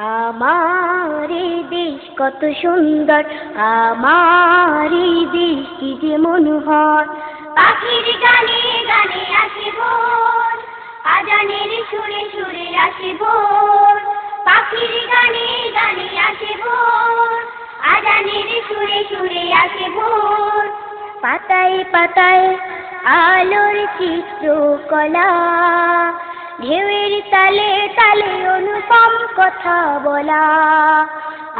আমার এই দেশ কত সুন্দর, আমার এই দেশ কি যে মনোহর। পাখির গানে গানে আসে আজানের সুরে সুরে আসে পাখির গানে গানে আসে ভোর, আজানের সুরে সুরে আসে পাতায় পাতায় আলোর চিত্রকলা, ঢেউয়ের তালে তালে অনুপম কথা বলা।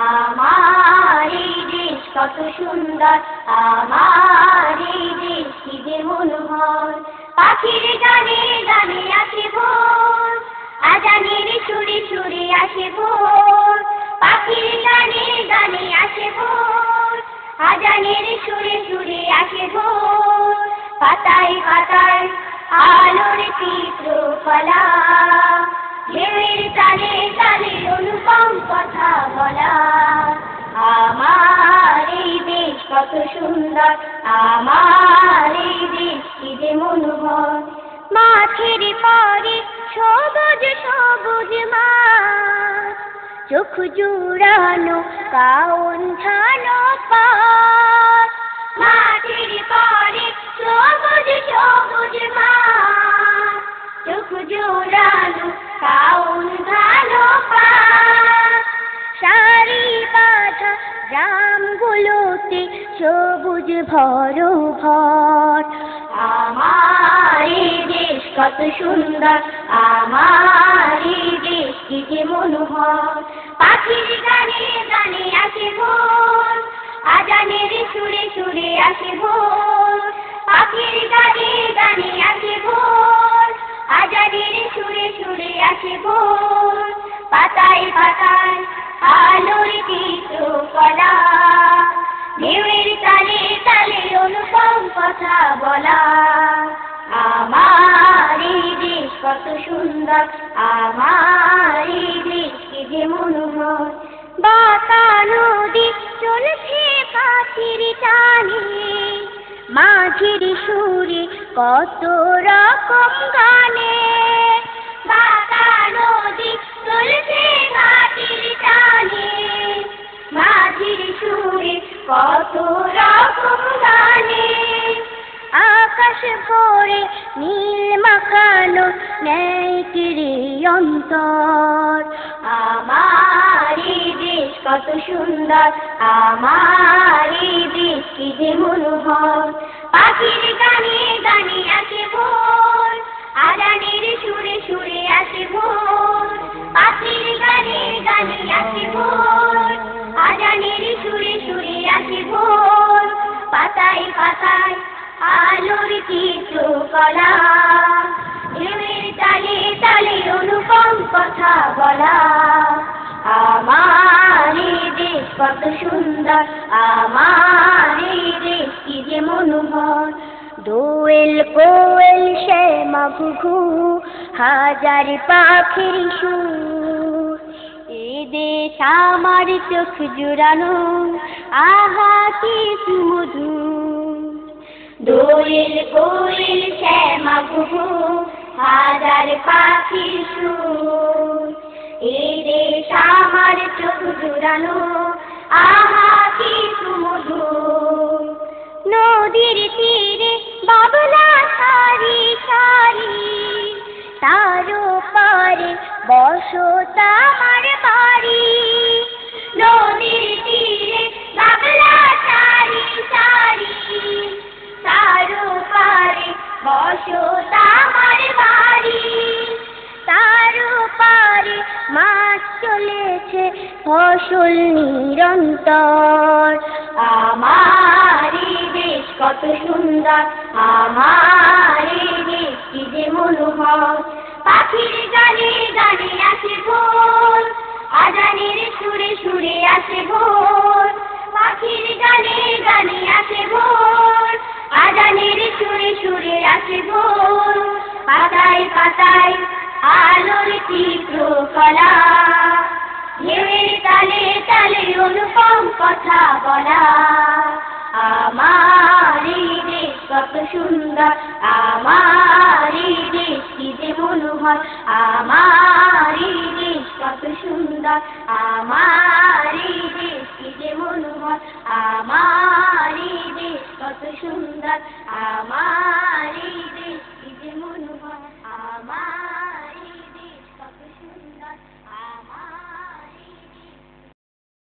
আমার এই দেশ কত সুন্দর, আমার এই দেশ কি যে মনোহর। পাখির গানে গানে আসে ভোর, আজানের সুরে সুরে আসে ভোর। পাখির গানে গানে আসে ভোর, আজানের সুরে সুরে আসে ভোর। পাতায় পাতায় আলোর চিত্রকলা ঢেউয়ের তালে তালে অনুপম কথা বলা। আমার এই দেশ কত সুন্দর, আমার এই দেশ কি যে মনোহর। মাঠের পরে সবুজ সবুজ মাঠ, চোখ জুড়ানো কাউন ধানো পাট। মাটির পরে সবুজ সবুজ মাঠ, চোখ জোড়ানো কাউন গ্রামগুলোতে সবুজ ভর ভর আমার দেশ কত সুন্দর আমার দেশ কি যে মনোহর। পাখির গানে গানে আসে ভোর, আজানের সুরে সুরে আসে ভোর। পাখির গানে গানে আসে ভোর, আজানের সুরে সুরে আসে ভোর। পাতায় পাতায় আলোর চিত্রকলা ঢেউয়ের তালে তালে অনুপম কথা বলা। আমার এই দেশ কত সুন্দর, আমার এই দেশ কি যে মনোহর। বাঁকা নদী চলছে পাখির টানে, মাঝির সুরে কত রকম গানে। বাঁকা আকাশ ভরে নীল মাখানো নেই কিরে অন্তর আমার দেশ কত সুন্দর আমার দেশ কি যে মনোহর। পাখির গানে গানে আসে ভোর, আজানের সুরে সুরে আসে ভোর। পাখির গানে গানে আসে ভোর, আজানের সুরে সুরে আসে ভোর। পাতায় পাতায় আলোর চিত্রকলা ঢেউয়ের তালে তালে অনুপম কথা বলা। আমার দেশ কত সুন্দর, আমার দেশ কি যে মনোহর। দোয়েল কোয়েল শ্যামা ঘুঘু হাজার পাখির সুর। এ দেশ আমার চোখ জুড়ানো, আহা কি মধু দোয়েল কোয়েল শ্যামা ঘুঘু হাজার পাখির সুর। এই দেশ আমার চোখ জুড়ানো, আহা কি সুমধুর। নদীর তীরে বাবলা সারি সারি তারও পারে বসত আমার বাড়ি। নদীর চলেছে ফসল নিরন্তর। আমার দেশ কত সুন্দর আমার কি যে মনোহর। পাখির গানে গানে আসে ভোর, আজানের সুরে সুরে আসে ভোর। পাখির গানে গানে আসে ভোর, আজানের পাতায় আলোর চিত্রকলা ঢেউয়ের তালে তালে অনুপম কথা বলা। আমার দেশ কত সুন্দর, আমার এই দেশ কি যে মনোহর। আমার দেশ কত সুন্দর, আমার এই দেশ কি যে মনোহর। আমার দেশ কত সুন্দর, আমার